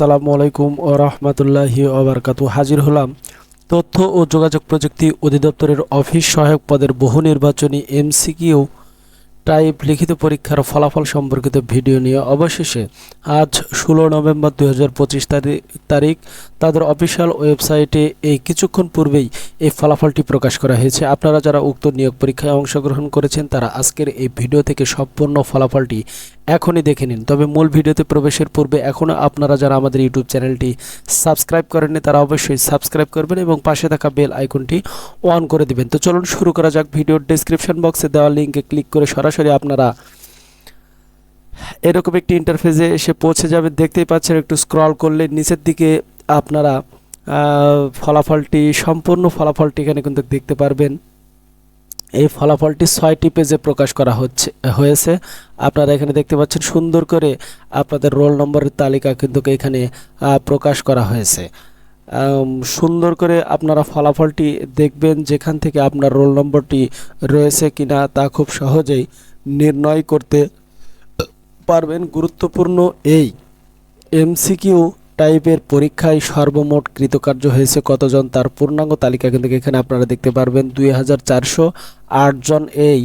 আসসালামু আলাইকুম ও রহমতুল্লাহি ওবরকাতু হাজির হলাম তথ্য ও যোগাযোগ প্রযুক্তি অধিদপ্তরের অফিস সহায়ক পদের বহু নির্বাচনী এমসিকিউ টাইপ লিখিত পরীক্ষার ফলাফল সম্পর্কিত ভিডিও নিয়ে অবশেষে আজ ষোলো নভেম্বর দুই হাজার পঁচিশ তারিখ তাদের অফিসিয়াল ওয়েবসাইটে এই কিছুক্ষণ পূর্বেই এই ফলাফলটি প্রকাশ করা হয়েছে। আপনারা যারা উক্ত নিয়োগ পরীক্ষায় অংশগ্রহণ করেছেন, তারা আজকের এই ভিডিও থেকে সম্পূর্ণ ফলাফলটি এখনই দেখে নিন। তবে মূল ভিডিওতে প্রবেশের পূর্বে এখনও আপনারা যারা আমাদের ইউটিউব চ্যানেলটি সাবস্ক্রাইব করেননি, তারা অবশ্যই সাবস্ক্রাইব করবেন এবং পাশে থাকা বেল আইকনটি অন করে দিবেন। তো চলুন শুরু করা যাক ভিডিওর ডেসক্রিপশন বক্সে দেওয়া লিঙ্কে ক্লিক করে সরাসরি আপনারা এরকম একটি ইন্টারফেসে এসে পৌঁছে যাবেন। দেখতেই পাচ্ছেন, একটু স্ক্রল করলে নিচের দিকে আপনারা ফলাফলটি, সম্পূর্ণ ফলাফলটি এখানে কিন্তু দেখতে পারবেন। এই ফলাফলটি ছয়টি পেজে প্রকাশ করা হচ্ছে, হয়েছে। আপনারা এখানে দেখতে পাচ্ছেন সুন্দর করে আপনাদের রোল নম্বরের তালিকা কিন্তু এখানে প্রকাশ করা হয়েছে। সুন্দর করে আপনারা ফলাফলটি দেখবেন যেখান থেকে আপনার রোল নম্বরটি রয়েছে কিনা তা খুব সহজেই নির্ণয় করতে পারবেন। গুরুত্বপূর্ণ এই এমসিকিউ টাইপের পরীক্ষায় সর্বমোট কৃতকার্য হয়েছে কতজন? তার পূর্ণাঙ্গ তালিকা কিন্তু এখানে আপনারা দেখতে পারবেন। দুই হাজার চারশো হাজার চারশো জন এই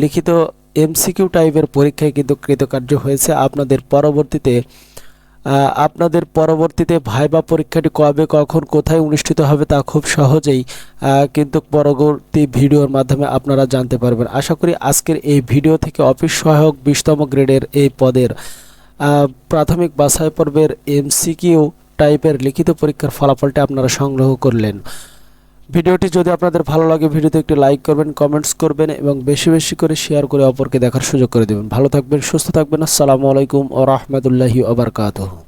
লিখিত এমসিকিউ টাইপের পরীক্ষায় কিন্তু কৃতকার্য হয়েছে। আপনাদের পরবর্তীতে আপনাদের পরবর্তীতে ভাইবা পরীক্ষাটি কবে, কখন, কোথায় অনুষ্ঠিত হবে তা খুব সহজেই কিন্তু পরবর্তী ভিডিওর মাধ্যমে আপনারা জানতে পারবেন। আশা করি আজকের এই ভিডিও থেকে অফিস সহায়ক বিশতম গ্রেডের এই পদের প্রাথমিক বাছাই পর্বের এমসিকিউ টাইপের লিখিত পরীক্ষার ফলাফলটি আপনারা সংগ্রহ করলেন। ভিডিওটি যদি আপনাদের ভালো লাগে, ভিডিওতে একটি লাইক করবেন কমেন্টস করবেন এবং বেশি বেশি করে শেয়ার করে অপরকে দেখার সুযোগ করে দেবেন। ভালো থাকবেন, সুস্থ থাকবেন। আসসালামু আলাইকুম ও রহমতুল্লাহি ওবরকাতহ